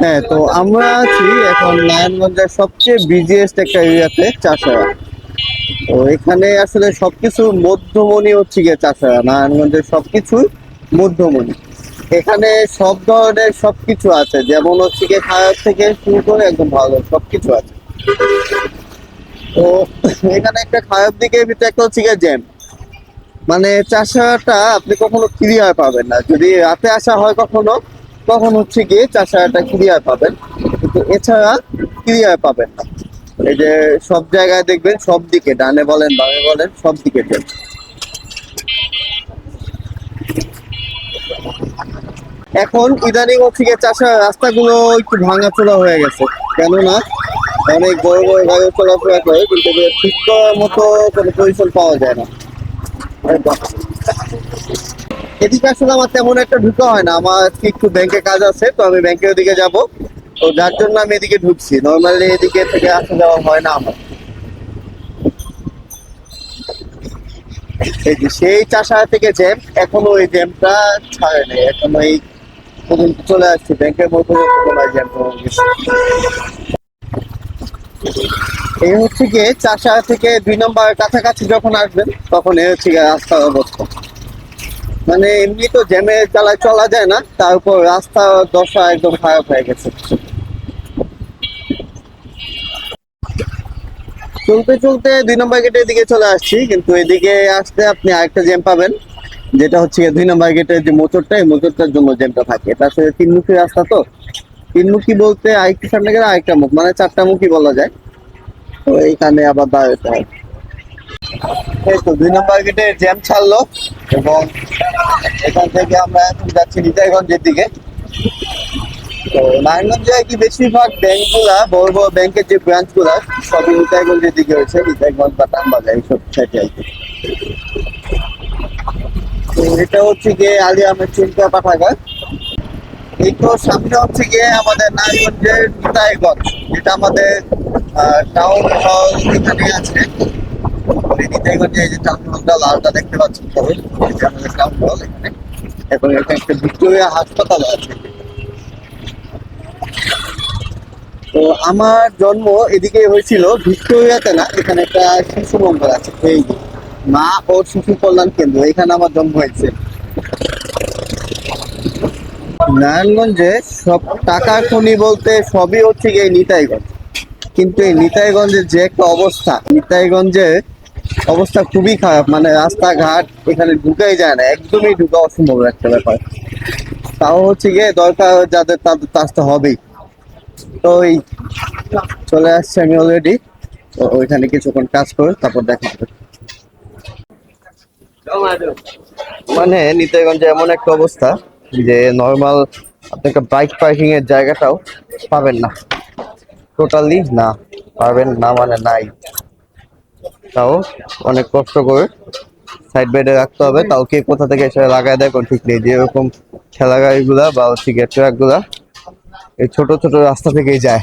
হ্যাঁ তো আমরা আছি এখন নারায়ণগঞ্জের সবচেয়ে বিজিয়েস্ট একটা এরিয়াতে চাষারা। তো এখানে আসলে সবকিছু মধ্যমণি হচ্ছে গিয়ে চাষারা, নারায়ণগঞ্জের সবকিছু মধ্যমণি। এখানে সব ধরনের সবকিছু আছে, যেমন হচ্ছে গিয়ে খাবার থেকে শুরু করে একদম ভালো সবকিছু আছে। তো এখানে একটা খারাপ দিকের ভিতরে একটা হচ্ছে গিয়ে জ্যাম মানে চাষাটা আপনি কখনো ক্লিয়ার পাবেন না। যদি রাতে আসা হয় কখনো তখন হচ্ছে গিয়ে চাষাটা ক্লিয়ার পাবেন। কিন্তু এছাড়া ক্লিয়ার পাবেন না। এই যে সব জায়গায় দেখবেন, সব দিকে, ডানে বলেন, বামে বলেন, সব দিকে এখন ইদানিং হচ্ছে গিয়ে চাষার রাস্তাগুলো একটু ভাঙাচোরা হয়ে গেছে। কেননা অনেক বড় বড় গাড়ি চলাফেরা করে, কিন্তু ঠিক করার মতো কোনো পরিসর পাওয়া যায় না। এদিকে আসলে আমার তেমন একটা ঢুকা হয় না। আমার আজকে একটু ব্যাংকে কাজ আছে, তো আমি ব্যাংকের ওদিকে যাব। তো যার জন্য আমি এদিকে ঢুকছি। নর্মালি এদিকে থেকে আসা যাওয়া হয় না আমার। এই যে সেই চাষা থেকে জ্যাম, এখনও ওই জ্যামটা ছাড়ে নাই। এখনও এই পর্যন্ত চলে আসছে। ব্যাংকের মধ্যে জ্যাম এই হচ্ছে গিয়ে চাষা থেকে দুই নম্বর কাছাকাছি যখন আসবেন, তখন এই হচ্ছে গিয়ে রাস্তার অবস্থা। মানে এমনি তো জ্যামে চালায় চলা যায় না, তার উপর রাস্তার দশা একদম খারাপ হয়ে গেছে। চলতে চলতে দুই নম্বর গেটের দিকে চলে আসছি, কিন্তু এদিকে আসতে আপনি আরেকটা জ্যাম পাবেন, যেটা হচ্ছে দুই নম্বর গেটের যে মোচরটা এই মোচরটার জন্য জ্যামটা থাকে। এটা আসলে তিনমুখী রাস্তা তো। তিনমুখী বলতে আরেকটা সামনে গেলে আরেকটা মুখ মানে চারটা মুখী বলা যায়। তো এইখানে আবার দাঁড়াতে হয় এই তো দুই নম্বর গেটে জ্যাম ছাড়লো এবং এখান থেকে আমরা এখন যাচ্ছি নিতাইগঞ্জের দিকে। তো নারায়ণগঞ্জে কি বেশিরভাগ ব্যাংকগুলা, বড় বড় ব্যাংকের যে ব্রাঞ্চগুলা সবই নিতাইগঞ্জের দিকে রয়েছে নিতাইগঞ্জ বা টানবাজার এইসব সাইডে আর তো এটা হচ্ছে গিয়ে আলী আহমেদ চিন্তা পাঠাগার। এই তো সামনে হচ্ছে গিয়ে আমাদের নারায়ণগঞ্জের নিতাইগঞ্জ, যেটা আমাদের টাউন হল এখানে আছে। এখানে এখানে একটা ভিক্টোরিয়া হাসপাতাল আছে তো আমার জন্ম এদিকে হয়েছিল ভিক্টোরিয়াতে না, এখানে একটা শিশু মন্দির আছে, এই মা ও শিশু কল্যাণ কেন্দ্র, এখানে আমার জন্ম হয়েছে। নারায়ণগঞ্জে সব টাকার খনি বলতে সবই হচ্ছে এই নিতাইগঞ্জ। কিন্তু এই নিতাইগঞ্জের যে একটা অবস্থা, নিতাইগঞ্জে অবস্থা খুবই খারাপ। মানে রাস্তাঘাট এখানে ঢুকাই যায় না, একদমই ঢুকা অসম্ভব একটা ব্যাপার। তাও হচ্ছে গিয়ে দরকার যাদের তাদের আসতে হবেই। তো এই চলে আসছে আমি অলরেডি ওইখানে কিছুক্ষণ কাজ করে তারপর দেখা যাবে মানে নিতাইগঞ্জে এমন একটা অবস্থা যে নর্মাল আপনি একটা বাইক পার্কিং এর জায়গাটাও পাবেন না। টোটালি না পাবেন না মানে নাই। তাও অনেক কষ্ট করে সাইড বেডে রাখতে হবে। তাও কে কোথা থেকে এসে লাগাই দেয় কোনো ঠিক নেই। যেরকম ঠেলা গাড়িগুলা বা হচ্ছে গিয়ে ট্রাকগুলা এই ছোট ছোট রাস্তা থেকেই যায়।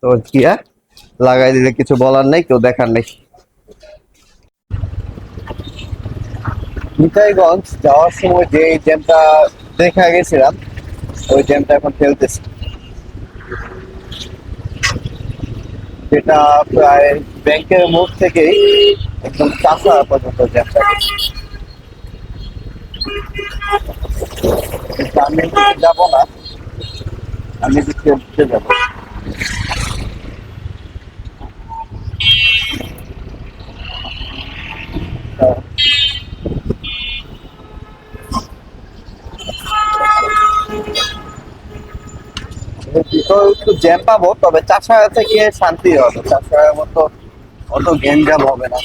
তো আর? লাগাই দিলে কিছু বলার নেই, কেউ দেখার নেই। নিতাইগঞ্জ যাওয়ার সময় যে জ্যামটা দেখা গেছিলাম, ওই জ্যামটা এখন ফেলতেছে। যেটা প্রায় ব্যাংকের মোড় থেকেই একদম চাষা পর্যন্ত জ্যামটা কিন্তু আমি যাব না, আমি দিকে উঠতে যাব। ভিতরে একটু জ্যাম পাবো, তবে চাষারা থেকে শান্তি হবে। চাষার মতো অত গেঞ্জাম হবে না।